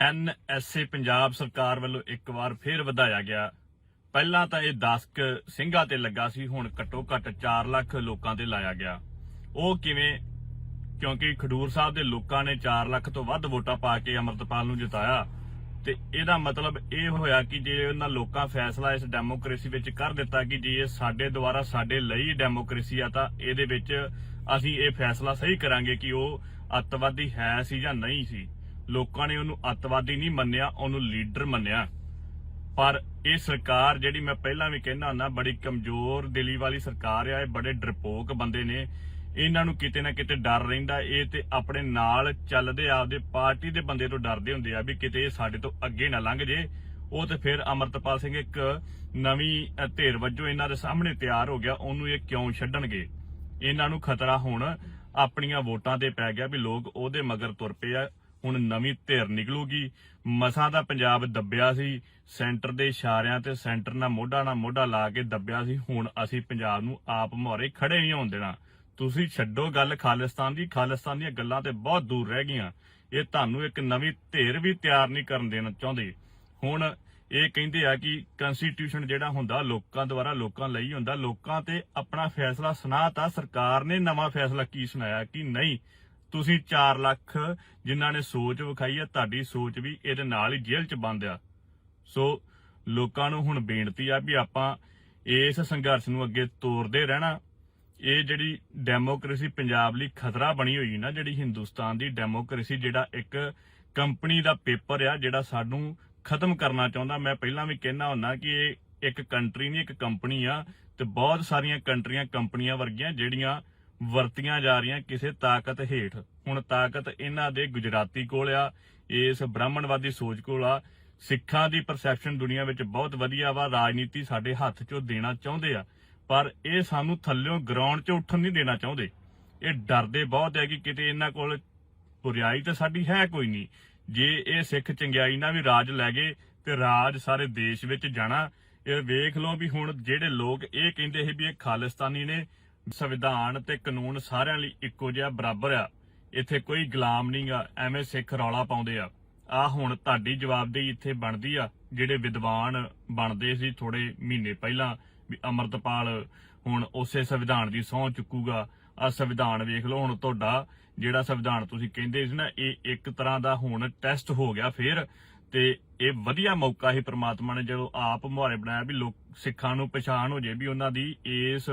NSA Punjab ਸਰਕਾਰ ਵੱਲੋਂ ਇੱਕ ਵਾਰ ਫੇਰ ਵਧਾਇਆ ਗਿਆ। ਪਹਿਲਾਂ ਤਾਂ ਇਹ 10 ਸਿੰਘਾਂ ਤੇ ਲੱਗਾ ਸੀ, ਹੁਣ ਘੱਟੋ ਘੱਟ 4 ਲੱਖ ਲੋਕਾਂ ਤੇ ਲਾਇਆ ਗਿਆ। ਉਹ ਕਿਵੇਂ? ਕਿਉਂਕਿ ਖਡੂਰ ਸਾਹਿਬ ਦੇ ਲੋਕਾਂ ਨੇ 4 ਲੱਖ ਤੋਂ ਵੱਧ ਵੋਟਾਂ ਪਾ ਕੇ ਅਮਰਤਪਾਲ ਨੂੰ ਜਿਤਾਇਆ। ਤੇ ਇਹਦਾ ਮਤਲਬ ਇਹ ਹੋਇਆ ਕਿ ਜੇ ਉਹਨਾਂ ਲੋਕਾਂ ਫੈਸਲਾ ਇਸ ਡੈਮੋਕ੍ਰੇਸੀ ਵਿੱਚ ਕਰ ਦਿੱਤਾ ਕਿ ਜੇ ਇਹ ਸਾਡੇ ਦੁਆਰਾ ਸਾਡੇ ਲਈ ਡੈਮੋਕ੍ਰੇਸੀ ਆ, ਤਾਂ ਇਹਦੇ ਵਿੱਚ ਅਸੀਂ ਇਹ ਫੈਸਲਾ ਸਹੀ ਕਰਾਂਗੇ ਕਿ ਉਹ ਅੱਤਵਾਦੀ ਹੈ ਸੀ ਜਾਂ ਨਹੀਂ ਸੀ। ਲੋਕਾਂ ਨੇ ਉਹਨੂੰ ਅੱਤਵਾਦੀ ਨਹੀਂ ਮੰਨਿਆ ਉਹਨੂੰ ਲੀਡਰ ਮੰਨਿਆ। ਪਰ ਇਹ ਸਰਕਾਰ ਜਿਹੜੀ ਮੈਂ ਪਹਿਲਾਂ ਵੀ ਕਹਿੰਦਾ ਹੁੰਦਾ ਬੜੀ ਕਮਜ਼ੋਰ ਦਿਲੀ ਵਾਲੀ ਸਰਕਾਰ ਆ ਇਹ ਬੜੇ ਡਰਪੋਕ ਬੰਦੇ ਨੇ। ਇਹਨਾਂ ਨੂੰ ਕਿਤੇ ਨਾ ਕਿਤੇ ਡਰ ਰਹਿੰਦਾ ਇਹ ਤੇ ਆਪਣੇ ਨਾਲ ਚੱਲਦੇ ਆਪਦੇ ਪਾਰਟੀ ਦੇ ਬੰਦੇ ਤੋਂ ਡਰਦੇ ਹੁੰਦੇ ਆ ਵੀ ਕਿਤੇ ਇਹ ਸਾਡੇ ਤੋਂ ਅੱਗੇ ਨਾ ਲੰਘ ਜੇ। ਉਹ ਤੇ ਫਿਰ ਅਮਰਤਪਾਲ ਸਿੰਘ ਇੱਕ ਨਵੀਂ ਅ, ਧਿਰ ਵਜੋਂ ਇਹਨਾਂ ਦੇ ਸਾਹਮਣੇ ਤਿਆਰ ਹੋ ਗਿਆ ਉਹਨੂੰ ਇਹ ਕਿਉਂ ਛੱਡਣਗੇ? ਇਹਨਾਂ ਨੂੰ ਖਤਰਾ ਹੁਣ ਆਪਣੀਆਂ ਵੋਟਾਂ ਤੇ ਪੈ ਗਿਆ ਵੀ ਲੋਕ ਉਹਦੇ ਮਗਰ ਤੁਰ ਪਏ ਆ। ਹੁਣ ਨਵੀਂ ਧਿਰ ਨਿਕਲੂਗੀ। ਮਸਾਂ ਦਾ ਪੰਜਾਬ ਦੱਬਿਆ ਸੀ। ਸੈਂਟਰ ਦੇ ਇਸ਼ਾਰਿਆਂ ਤੇ ਸੈਂਟਰ ਨਾਲ ਮੋਢਾ ਨਾਲ ਮੋਢਾ ਲਾ ਕੇ ਦੱਬਿਆ ਸੀ। ਹੁਣ ਅਸੀਂ ਪੰਜਾਬ ਨੂੰ ਆਪ ਮੋਰੇ ਖੜੇ ਨਹੀਂ ਹੋਣ ਦੇਣਾ। ਤੁਸੀਂ ਛੱਡੋ ਗੱਲ ਖਾਲਿਸਤਾਨ ਦੀ। ਖਾਲਿਸਤਾਨ ਦੀਆਂ ਗੱਲਾਂ ਤੇ ਬਹੁਤ ਦੂਰ ਰਹਿ ਗਈਆਂ। ਇਹ ਤੁਹਾਨੂੰ ਇੱਕ ਨਵੀਂ ਧਿਰ ਵੀ ਤਿਆਰ ਨਹੀਂ ਕਰਨ ਦੇਣਾ ਚਾਹੁੰਦੇ। ਹੁਣ ਇਹ ਕਹਿੰਦੇ ਆ ਕਿ ਕਨਸਟੀਟਿਊਸ਼ਨ ਜਿਹੜਾ ਹੁੰਦਾ, ਲੋਕਾਂ ਦੁਆਰਾ ਲੋਕਾਂ ਲਈ ਹੁੰਦਾ, ਲੋਕਾਂ ਤੇ ਆਪਣਾ ਫੈਸਲਾ ਸੁਣਾਤਾ ਸਰਕਾਰ ਨੇ ਨਵਾਂ ਫੈਸਲਾ ਕੀ ਸੁਣਾਇਆ, ਕਿ ਨਹੀਂ। ਤੁਸੀਂ 4 ਲੱਖ ਜਿਨ੍ਹਾਂ ਨੇ ਸੋਚ ਵਿਖਾਈ ਹੈ ਤੁਹਾਡੀ ਸੋਚ ਵੀ ਇਹਦੇ ਨਾਲ ਹੀ ਜੇਲ੍ਹ 'ਚ ਬੰਦ ਆ। ਸੋ ਲੋਕਾਂ ਨੂੰ ਹੁਣ ਬੇਨਤੀ ਆ ਵੀ ਆਪਾਂ ਇਸ ਸੰਘਰਸ਼ ਨੂੰ ਅੱਗੇ ਤੋਰਦੇ ਰਹਿਣਾ। ਇਹ ਜਿਹੜੀ ਡੈਮੋਕ੍ਰੇਸੀ ਪੰਜਾਬ ਲਈ ਖਤਰਾ ਬਣੀ ਹੋਈ ਨਾ, ਜਿਹੜੀ ਹਿੰਦੁਸਤਾਨ ਦੀ ਡੈਮੋਕ੍ਰੇਸੀ ਜਿਹੜਾ ਇੱਕ ਕੰਪਨੀ ਦਾ ਪੇਪਰ ਆ, ਜਿਹੜਾ ਸਾਨੂੰ ਖਤਮ ਕਰਨਾ ਚਾਹੁੰਦਾ, ਮੈਂ ਪਹਿਲਾਂ ਵੀ ਕਹਿਣਾ ਹੁੰਨਾ ਕਿ ਇਹ ਇੱਕ ਕੰਟਰੀ ਨਹੀਂ, ਇੱਕ ਕੰਪਨੀ ਆ ਤੇ ਬਹੁਤ ਸਾਰੀਆਂ ਕੰਟਰੀਆਂ ਕੰਪਨੀਆਂ ਵਰਗੀਆਂ ਜਿਹੜੀਆਂ ਵਰਤੀਆਂ ਜਾ ਰਹੀਆਂ ਕਿਸੇ ਤਾਕਤ ਹੇਠ। ਹੁਣ ਤਾਕਤ ਇਹਨਾਂ ਦੇ ਗੁਜਰਾਤੀ ਕੋਲ ਆ, ਇਸ ਬ੍ਰਾਹਮਣਵਾਦੀ ਸੋਚ ਕੋਲ ਆ। ਸਿੱਖਾਂ ਦੀ ਪਰਸੈਪਸ਼ਨ ਦੁਨੀਆ ਵਿੱਚ ਬਹੁਤ ਵਧੀਆ ਵਾ, ਰਾਜਨੀਤੀ ਸਾਡੇ ਹੱਥ 'ਚੋਂ ਦੇਣਾ ਚਾਹੁੰਦੇ ਆ। ਪਰ ਇਹ ਸਾਨੂੰ ਥੱਲਿਓਂ ਗਰਾਊਂਡ 'ਚ ਉੱਠਣ ਨਹੀਂ ਦੇਣਾ ਚਾਹੁੰਦੇ। ਇਹ ਡਰਦੇ ਬਹੁਤ ਹੈ ਕਿ ਕਿਤੇ ਇਹਨਾਂ ਕੋਲ ਪੁਰਿਆਈ ਤਾਂ ਸਾਡੀ ਹੈ ਕੋਈ ਨਹੀਂ। ਜੇ ਇਹ ਸਿੱਖ ਚੰਗਿਆਈ ਨਾਲ ਵੀ ਰਾਜ ਲੈ ਗਏ ਤੇ ਰਾਜ ਸਾਰੇ ਦੇਸ਼ ਵਿੱਚ ਜਾਣਾ, ਇਹ ਵੇਖ ਲਓ ਵੀ ਹੁਣ ਜਿਹੜੇ ਲੋਕ ਇਹ ਕਹਿੰਦੇ ਸੀ ਵੀ ਇਹ ਖਾਲਿਸਤਾਨੀ ਨੇ ਸੰਵਿਧਾਨ ਤੇ ਕਾਨੂੰਨ ਸਾਰਿਆਂ ਲਈ ਇੱਕੋ ਜਿਹਾ ਬਰਾਬਰ ਆ। ਇੱਥੇ ਕੋਈ ਗੁਲਾਮ ਨਹੀਂਗਾ ਐਵੇਂ ਸਿੱਖ ਰੌਲਾ ਪਾਉਂਦੇ ਆ। ਆ ਹੁਣ ਤੁਹਾਡੀ ਜਵਾਬਦੇਹੀ ਇੱਥੇ ਬਣਦੀ ਆ, ਜਿਹੜੇ ਵਿਦਵਾਨ ਬਣਦੇ ਸੀ ਥੋੜੇ ਮਹੀਨੇ ਪਹਿਲਾਂ, ਵੀ ਅਮਰਤਪਾਲ ਹੁਣ ਉਸੇ ਸੰਵਿਧਾਨ ਦੀ ਸਹੁੰ ਚੁੱਕੂਗਾ। ਆ ਸੰਵਿਧਾਨ ਵੇਖ ਲਓ, ਹੁਣ ਤੁਹਾਡਾ ਜਿਹੜਾ ਸੰਵਿਧਾਨ ਤੁਸੀਂ ਕਹਿੰਦੇ ਸੀ ਨਾ, ਇਹ ਇੱਕ ਤਰ੍ਹਾਂ ਦਾ ਹੁਣ ਟੈਸਟ ਹੋ ਗਿਆ ਫੇਰ। ਤੇ ਇਹ ਵਧੀਆ ਮੌਕਾ ਹੀ ਪ੍ਰਮਾਤਮਾ ਨੇ ਜਦੋਂ ਆਪ ਮੁਹਾਰੇ ਬਣਾਇਆ ਵੀ ਲੋਕ ਸਿੱਖਾਂ ਨੂੰ ਪਛਾਣ ਹੋ ਜੇ ਵੀ ਉਹਨਾਂ ਦੀ ਇਸ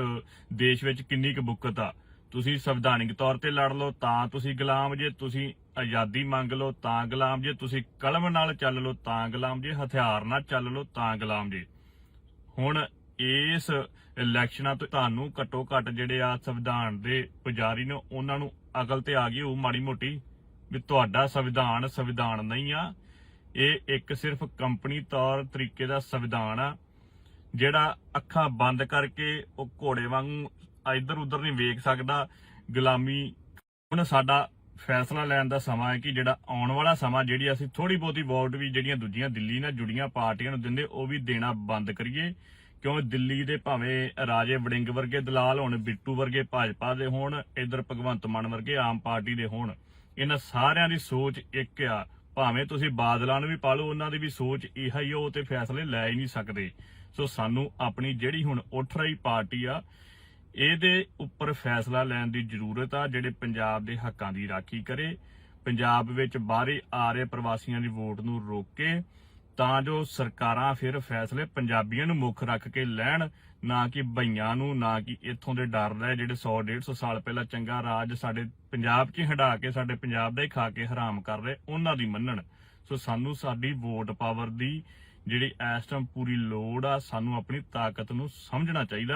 ਦੇਸ਼ ਵਿੱਚ ਕਿੰਨੀ ਕੁ ਬੁੱਕਤ ਆ। ਤੁਸੀਂ ਸੰਵਿਧਾਨਿਕ ਤੌਰ ਤੇ ਲੜ ਲਓ, ਤਾਂ ਤੁਸੀਂ ਗੁਲਾਮ ਜੇ, ਤੁਸੀਂ ਆਜ਼ਾਦੀ ਮੰਗ ਲਓ, ਤਾਂ ਗੁਲਾਮ ਜੇ, ਤੁਸੀਂ ਕਲਮ ਨਾਲ ਚੱਲ ਲਓ, ਤਾਂ ਗੁਲਾਮ ਜੇ, ਹਥਿਆਰ ਨਾਲ ਚੱਲ ਲਓ, ਤਾਂ ਗੁਲਾਮ ਜੇ। ਹੁਣ ਇਸ ਇਲੈਕਸ਼ਨਾਂ ਤੋਂ ਤੁਹਾਨੂੰ ਘੱਟੋ ਘੱਟ ਜਿਹੜੇ ਆ ਸੰਵਿਧਾਨ ਦੇ ਪੁਜਾਰੀ ਨੇ, ਉਹਨਾਂ ਨੂੰ ਅਕਲ ਤੇ ਆ ਗਈ ਉਹ ਮਾੜੀ ਮੋਟੀ ਵੀ ਤੁਹਾਡਾ ਸੰਵਿਧਾਨ ਸੰਵਿਧਾਨ ਨਹੀਂ ਆ। ਇਹ ਇੱਕ ਸਿਰਫ ਕੰਪਨੀ ਤੌਰ ਤਰੀਕੇ ਦਾ ਸੰਵਿਧਾਨ ਆ, ਜਿਹੜਾ ਅੱਖਾਂ ਬੰਦ ਕਰਕੇ ਉਹ ਘੋੜੇ ਵਾਂਗੂ ਇੱਧਰ ਉੱਧਰ ਨਹੀਂ ਵੇਖ ਸਕਦਾ। ਗੁਲਾਮੀ ਹੁਣ ਸਾਡਾ ਫੈਸਲਾ ਲੈਣ ਦਾ ਸਮਾਂ ਹੈ ਕਿ ਜਿਹੜਾ ਆਉਣ ਵਾਲਾ ਸਮਾਂ, ਜਿਹੜੀ ਅਸੀਂ ਥੋੜੀ ਬਹੁਤੀ ਵੋਟ ਵੀ ਜਿਹੜੀਆਂ ਦੂਜੀਆਂ ਦਿੱਲੀ ਨਾਲ ਜੁੜੀਆਂ ਪਾਰਟੀਆਂ ਨੂੰ ਦਿੰਦੇ, ਉਹ ਵੀ ਦੇਣਾ ਬੰਦ ਕਰੀਏ। ਕਿਉਂ? ਦਿੱਲੀ ਦੇ ਭਾਵੇਂ ਰਾਜੇ ਵੜਿੰਗ ਵਰਗੇ ਦਲਾਲ ਹੋਣ, ਬਿੱਟੂ ਵਰਗੇ ਭਾਜਪਾ ਦੇ ਹੋਣ, ਇਧਰ ਭਗਵੰਤ ਮਾਨ ਵਰਗੇ ਆਮ ਪਾਰਟੀ ਦੇ ਹੋਣ, ਇਹਨਾਂ ਸਾਰਿਆਂ ਦੀ ਸੋਚ ਇੱਕ ਆ। ਭਾਵੇਂ ਤੁਸੀਂ ਬਾਦਲਾਂ ਨੂੰ ਵੀ ਪਾ ਲਓ, ਉਹਨਾਂ ਦੀ ਵੀ ਸੋਚ ਇਹੋ ਹੀ ਉਹ ਤੇ ਫੈਸਲੇ ਲੈ ਹੀ ਨਹੀਂ ਸਕਦੇ। ਸੋ ਸਾਨੂੰ ਆਪਣੀ ਜਿਹੜੀ ਹੁਣ ਉੱਠ ਰਹੀ ਪਾਰਟੀ ਆ, ਇਹਦੇ ਉੱਪਰ ਫੈਸਲਾ ਲੈਣ ਦੀ ਜ਼ਰੂਰਤ ਆ, ਜਿਹੜੇ ਪੰਜਾਬ ਦੇ ਹੱਕਾਂ ਦੀ ਰਾਖੀ ਕਰੇ, ਪੰਜਾਬ ਵਿੱਚ ਬਾਹਰੇ ਆ ਰਹੇ ਪ੍ਰਵਾਸੀਆਂ ਦੀ ਵੋਟ ਨੂੰ ਰੋਕੇ ਤਾਂ ਜੋ ਸਰਕਾਰਾਂ ਫਿਰ ਫੈਸਲੇ ਪੰਜਾਬੀਆਂ ਨੂੰ ਮੁੱਖ ਰੱਖ ਕੇ ਲੈਣ, ਨਾ ਕਿ ਭਈਆਂ ਨੂੰ, ਨਾ ਕਿ ਇੱਥੋਂ ਦੇ ਡਰ ਰਹੇ ਜਿਹੜੇ 100 150 ਸਾਲ ਪਹਿਲਾਂ ਚੰਗਾ ਰਾਜ ਸਾਡੇ ਪੰਜਾਬ 'ਚ ਹਟਾ ਕੇ, ਸਾਡੇ ਪੰਜਾਬ ਦਾ ਹੀ ਖਾ ਕੇ ਹਰਾਮ ਕਰ ਰਹੇ, ਉਹਨਾਂ ਦੀ ਮੰਨਣ। ਸੋ ਸਾਨੂੰ ਸਾਡੀ ਵੋਟ ਪਾਵਰ ਦੀ ਜਿਹੜੀ ਇਸ ਟਾਈਮ ਪੂਰੀ ਲੋੜ ਆ, ਸਾਨੂੰ ਆਪਣੀ ਤਾਕਤ ਨੂੰ ਸਮਝਣਾ ਚਾਹੀਦਾ।